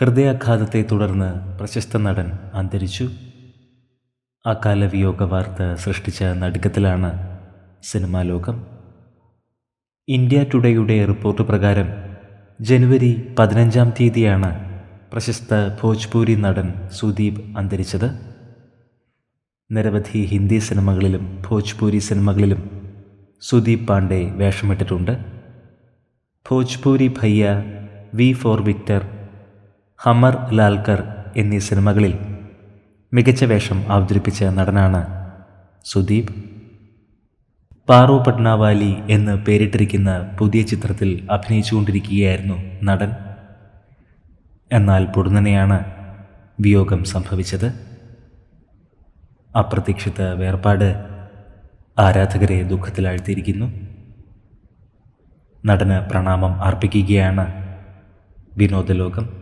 ഹൃദയാഘാതത്തെ തുടർന്ന് പ്രശസ്ത നടൻ അന്തരിച്ചു. അകാല വിയോഗ വാർത്ത സൃഷ്ടിച്ച നടുക്കത്തിലാണ് സിനിമാ ലോകം. ഇന്ത്യ ടുഡേയുടെ റിപ്പോർട്ട് പ്രകാരം ജനുവരി പതിനഞ്ചാം തീയതിയാണ് പ്രശസ്ത ഭോജ്പൂരി നടൻ സുദീപ് അന്തരിച്ചത്. നിരവധി ഹിന്ദി സിനിമകളിലും ഭോജ്പൂരി സിനിമകളിലും Sudeep Pandey വേഷമിട്ടിട്ടുണ്ട്. Bhojpuri Bhaiya V for Victor Hamar Lalkar എന്നീ സിനിമകളിൽ മികച്ച വേഷം അവതരിപ്പിച്ച നടനാണ് സുദീപ്. പാറു പട്നാവാലി എന്ന് പേരിട്ടിരിക്കുന്ന പുതിയ ചിത്രത്തിൽ അഭിനയിച്ചുകൊണ്ടിരിക്കുകയായിരുന്നു നടൻ. എന്നാൽ പൊടുന്നനെയാണ് വിയോഗം സംഭവിച്ചത്. അപ്രതീക്ഷിത വേർപാട് ആരാധകരെ ദുഃഖത്തിലാഴ്ത്തിയിരിക്കുന്നു. നടന് പ്രണാമം അർപ്പിക്കുകയാണ് വിനോദലോകം.